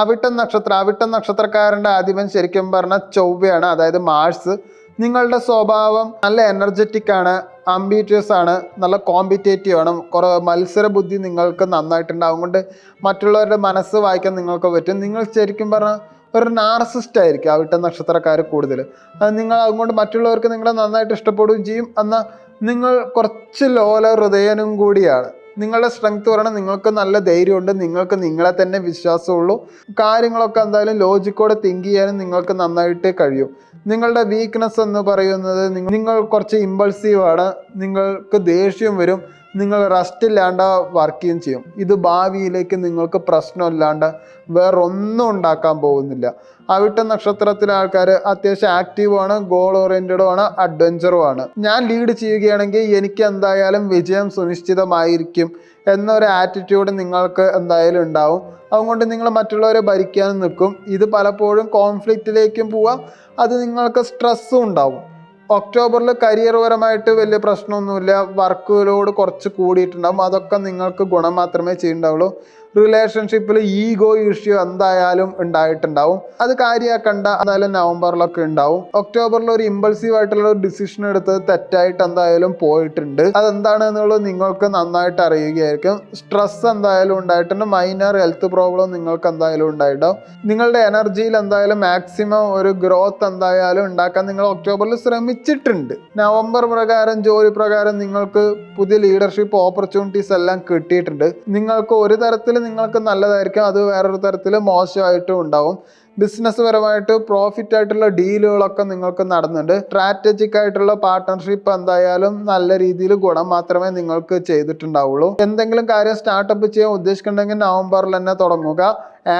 അവിട്ടം നക്ഷത്രം അവിട്ടം നക്ഷത്രക്കാരന്റെ ആധിപൻ ശരിക്കും പറഞ്ഞാൽ ചൊവ്വയാണ് അതായത് മാഴ്സ് നിങ്ങളുടെ സ്വഭാവം നല്ല എനർജറ്റിക് ആണ് അംബീറ്റിയസ് ആണ് നല്ല കോമ്പറ്റേറ്റീവ് ആണ്. കുറേ മത്സര ബുദ്ധി നിങ്ങൾക്ക് നന്നായിട്ടുണ്ട്. അതുകൊണ്ട് മറ്റുള്ളവരുടെ മനസ്സ് വായിക്കാൻ നിങ്ങൾക്ക് പറ്റും. നിങ്ങൾ ശരിക്കും പറഞ്ഞാൽ ഒരു നാർസിസ്റ്റ് ആയിരിക്കും അവിട്ട നക്ഷത്രക്കാർ കൂടുതൽ. അത് നിങ്ങൾ അതുകൊണ്ട് മറ്റുള്ളവർക്ക് നിങ്ങളെ നന്നായിട്ട് ഇഷ്ടപ്പെടുകയും ചെയ്യും. എന്നാൽ നിങ്ങൾ കുറച്ച് ലോല ഹൃദയനും കൂടിയാണ്. നിങ്ങളുടെ സ്ട്രെങ്ത് പറയണം നിങ്ങൾക്ക് നല്ല ധൈര്യമുണ്ട് നിങ്ങൾക്ക് നിങ്ങളെ തന്നെ വിശ്വാസമുള്ളൂ. കാര്യങ്ങളൊക്കെ എന്തായാലും ലോജിക്കോടെ തിങ്ക് ചെയ്യാനും നിങ്ങൾക്ക് നന്നായിട്ട് കഴിയും. നിങ്ങളുടെ വീക്ക്നെസ് എന്ന് പറയുന്നത് നിങ്ങൾ കുറച്ച് ഇമ്പൾസീവ് ആണ് നിങ്ങൾക്ക് ദേഷ്യം വരും. നിങ്ങൾ റെസ്റ്റ് ഇല്ലാണ്ട് വർക്ക് ചെയ്യും ചെയ്യും. ഇത് ഭാവിയിലേക്ക് നിങ്ങൾക്ക് പ്രശ്നമില്ലാണ്ട് വേറെ ഒന്നും ഉണ്ടാക്കാൻ പോകുന്നില്ല. അവിട്ട നക്ഷത്രത്തിലെ ആൾക്കാർ അത്യാവശ്യം ആക്റ്റീവാണ് ഗോൾ ഓറിയന്റഡും ആണ് അഡ്വഞ്ചറും ആണ്. ഞാൻ ലീഡ് ചെയ്യുകയാണെങ്കിൽ എനിക്ക് എന്തായാലും വിജയം സുനിശ്ചിതമായിരിക്കും എന്നൊരു ആറ്റിറ്റ്യൂഡ് നിങ്ങൾക്ക് എന്തായാലും ഉണ്ടാവും. അതുകൊണ്ട് നിങ്ങൾ മറ്റുള്ളവരെ ഭരിക്കാൻ നിൽക്കും. ഇത് പലപ്പോഴും കോൺഫ്ലിക്റ്റിലേക്കും പോവാം. അത് നിങ്ങൾക്ക് സ്ട്രെസ്സും ഉണ്ടാവും. ഒക്ടോബറിൽ കരിയർ പരമായിട്ട് വലിയ പ്രശ്നമൊന്നുമില്ല. വർക്ക് ലോഡ് കുറച്ച് കൂടിയിട്ടുണ്ടാകും അതൊക്കെ നിങ്ങൾക്ക് ഗുണം മാത്രമേ ചെയ്യുന്നുണ്ടാവുള്ളൂ. റിലേഷൻഷിപ്പിൽ ഈഗോ ഇഷ്യൂ എന്തായാലും ഉണ്ടായിട്ടുണ്ടാവും. അത് കാര്യമാക്കണ്ട എന്തായാലും നവംബറിലൊക്കെ ഉണ്ടാവും. ഒക്ടോബറിൽ ഒരു ഇമ്പൾസീവ് ആയിട്ടുള്ള ഒരു ഡിസിഷൻ എടുത്തത് തെറ്റായിട്ട് എന്തായാലും പോയിട്ടുണ്ട്. അതെന്താണ് എന്നുള്ളത് നിങ്ങൾക്ക് നന്നായിട്ട് അറിയുകയായിരിക്കും. സ്ട്രെസ് എന്തായാലും ഉണ്ടായിട്ടുണ്ട്. മൈനർ ഹെൽത്ത് പ്രോബ്ലം നിങ്ങൾക്ക് എന്തായാലും ഉണ്ടായിട്ടുണ്ടാവും. നിങ്ങളുടെ എനർജിയിൽ എന്തായാലും മാക്സിമം ഒരു ഗ്രോത്ത് എന്തായാലും ഉണ്ടാക്കാൻ നിങ്ങൾ ഒക്ടോബറിൽ ശ്രമിച്ചിട്ടുണ്ട് നവംബർ പ്രകാരം ജോലി പ്രകാരം നിങ്ങൾക്ക് പുതിയ ലീഡർഷിപ്പ് ഓപ്പർച്യൂണിറ്റീസ് എല്ലാം കിട്ടിയിട്ടുണ്ട്. നിങ്ങൾക്ക് ഒരു തരത്തിൽ നിങ്ങൾക്ക് നല്ലതായിരിക്കും അത് വേറൊരു തരത്തിൽ മോശമായിട്ടും ഉണ്ടാവും. ബിസിനസ് പരമായിട്ട് പ്രോഫിറ്റ് ആയിട്ടുള്ള ഡീലുകളൊക്കെ നിങ്ങൾക്ക് നടന്നുണ്ട് സ്ട്രാറ്റജിക് ആയിട്ടുള്ള പാർട്ട്ണർഷിപ്പ് എന്തായാലും നല്ല രീതിയിൽ ഗുണം മാത്രമേ നിങ്ങൾക്ക് ചെയ്തിട്ടുണ്ടാവുള്ളൂ. എന്തെങ്കിലും കാര്യം സ്റ്റാർട്ടപ്പ് ചെയ്യാൻ ഉദ്ദേശിക്കുന്നുണ്ടെങ്കിൽ നവംബറിൽ തന്നെ തുടങ്ങുക.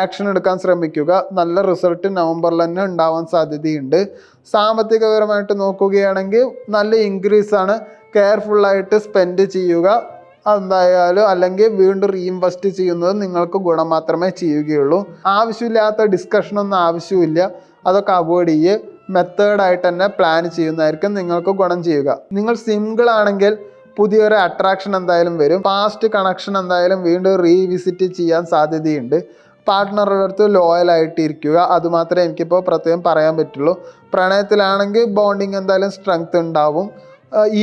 ആക്ഷൻ എടുക്കാൻ ശ്രമിക്കുക. നല്ല റിസൾട്ട് നവംബറിൽ തന്നെ ഉണ്ടാവാൻ സാധ്യതയുണ്ട്. സാമ്പത്തികപരമായിട്ട് നോക്കുകയാണെങ്കിൽ നല്ല ഇൻക്രീസ് ആണ്. കെയർഫുള്ളായിട്ട് സ്പെൻഡ് ചെയ്യുക. എന്തായാലും അല്ലെങ്കിൽ വീണ്ടും റീഇൻവെസ്റ്റ് ചെയ്യുന്നത് നിങ്ങൾക്ക് ഗുണം മാത്രമേ ചെയ്യുകയുള്ളൂ. ആവശ്യമില്ലാത്ത ഡിസ്കഷനൊന്നും ആവശ്യമില്ല. അതൊക്കെ അവോയ്ഡ് ചെയ്യുക മെത്തേഡായിട്ട് തന്നെ പ്ലാൻ ചെയ്യുന്നതായിരിക്കും നിങ്ങൾക്ക് ഗുണം ചെയ്യുക. നിങ്ങൾ സിംഗിൾ ആണെങ്കിൽ പുതിയൊരു അട്രാക്ഷൻ എന്തായാലും വരും. പാസ്റ്റ് കണക്ഷൻ എന്തായാലും വീണ്ടും റീവിസിറ്റ് ചെയ്യാൻ സാധ്യതയുണ്ട്. പാർട്ട്ണറുടെ അടുത്ത് ലോയൽ ആയിട്ട് ഇരിക്കുക അതുമാത്രമേ എനിക്കിപ്പോൾ പ്രത്യേകം പറയാൻ പറ്റുള്ളൂ. പ്രണയത്തിലാണെങ്കിൽ ബോണ്ടിങ് എന്തായാലും സ്ട്രെങ്ത് ഉണ്ടാവും.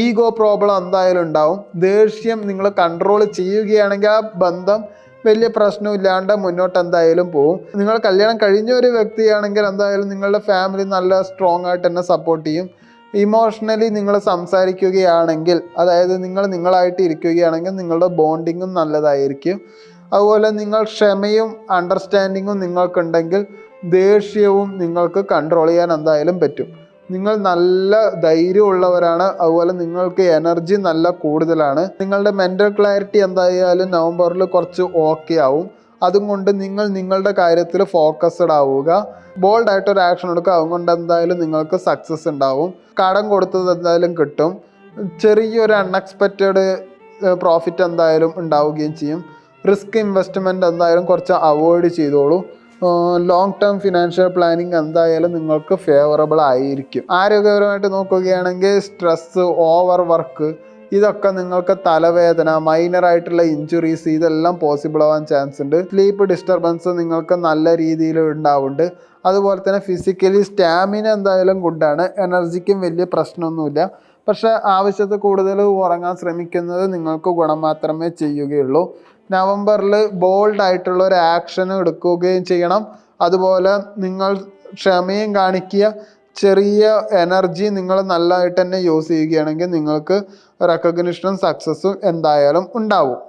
ഈഗോ പ്രോബ്ലം എന്തായാലും ഉണ്ടാവും. ദേഷ്യം നിങ്ങൾ കൺട്രോൾ ചെയ്യുകയാണെങ്കിൽ ആ ബന്ധം വലിയ പ്രശ്നമില്ലാണ്ട് മുന്നോട്ട് എന്തായാലും പോവും. നിങ്ങൾ കല്യാണം കഴിഞ്ഞ ഒരു വ്യക്തിയാണെങ്കിൽ എന്തായാലും നിങ്ങളുടെ ഫാമിലി നല്ല സ്ട്രോങ് ആയിട്ട് തന്നെ സപ്പോർട്ട് ചെയ്യും. ഇമോഷണലി നിങ്ങൾ സംസാരിക്കുകയാണെങ്കിൽ അതായത് നിങ്ങൾ നിങ്ങളായിട്ട് ഇരിക്കുകയാണെങ്കിൽ നിങ്ങളുടെ ബോണ്ടിങ്ങും നല്ലതായിരിക്കും. അതുപോലെ നിങ്ങൾ ക്ഷമയും അണ്ടർസ്റ്റാൻഡിങ്ങും നിങ്ങൾക്കുണ്ടെങ്കിൽ ദേഷ്യവും നിങ്ങൾക്ക് കൺട്രോൾ ചെയ്യാൻ എന്തായാലും പറ്റും. നിങ്ങൾ നല്ല ധൈര്യമുള്ളവരാണ് അതുപോലെ നിങ്ങൾക്ക് എനർജി നല്ല കൂടുതലാണ്. നിങ്ങളുടെ മെന്റൽ ക്ലാരിറ്റി എന്തായാലും നവംബറിൽ കുറച്ച് ഓക്കെ ആവും. അതുകൊണ്ട് നിങ്ങൾ നിങ്ങളുടെ കാര്യത്തിൽ ഫോക്കസ്ഡ് ആവുക. ബോൾഡ് ആയിട്ട് ഒരു ആക്ഷൻ എടുക്കുക അതുകൊണ്ട് എന്തായാലും നിങ്ങൾക്ക് സക്സസ് ഉണ്ടാവും. കടം കൊടുത്തത് എന്തായാലും കിട്ടും. ചെറിയൊരു അൺഎക്സ്പെക്റ്റഡ് പ്രോഫിറ്റ് എന്തായാലും ഉണ്ടാവുകയും ചെയ്യും. റിസ്ക് ഇൻവെസ്റ്റ്മെന്റ് എന്തായാലും കുറച്ച് അവോയ്ഡ് ചെയ്തോളൂ. ലോങ് ടേം ഫിനാൻഷ്യൽ പ്ലാനിങ് എന്തായാലും നിങ്ങൾക്ക് ഫേവറബിൾ ആയിരിക്കും. ആരോഗ്യപരമായിട്ട് നോക്കുകയാണെങ്കിൽ സ്ട്രെസ് ഓവർ വർക്ക് ഇതൊക്കെ നിങ്ങൾക്ക് തലവേദന മൈനർ ആയിട്ടുള്ള ഇഞ്ചുറീസ് ഇതെല്ലാം പോസിബിൾ ആവാൻ ചാൻസ് ഉണ്ട്. സ്ലീപ്പ് ഡിസ്റ്റർബൻസ് നിങ്ങൾക്ക് നല്ല രീതിയിൽ ഉണ്ടാവുന്നുണ്ട്. അതുപോലെ തന്നെ ഫിസിക്കലി സ്റ്റാമിന എന്തായാലും ഗുഡാണ് എനർജിക്കും വലിയ പ്രശ്നമൊന്നുമില്ല. പക്ഷേ ആവശ്യത്തിൽ കൂടുതൽ ഉറങ്ങാൻ ശ്രമിക്കുന്നത് നിങ്ങൾക്ക് ഗുണം മാത്രമേ ചെയ്യുകയുള്ളൂ. നവംബറിൽ ബോൾഡ് ആയിട്ടുള്ള ഒരു ആക്ഷൻ എടുക്കുകയും ചെയ്യണം. അതുപോലെ നിങ്ങൾ ക്ഷമയും കാണിക്കുക ചെറിയ എനർജി നിങ്ങൾ നല്ലതായിട്ട് തന്നെ യൂസ് ചെയ്യുകയാണെങ്കിൽ നിങ്ങൾക്ക് റെക്കഗ്നിഷനും സക്സസ്സും എന്തായാലും ഉണ്ടാവും.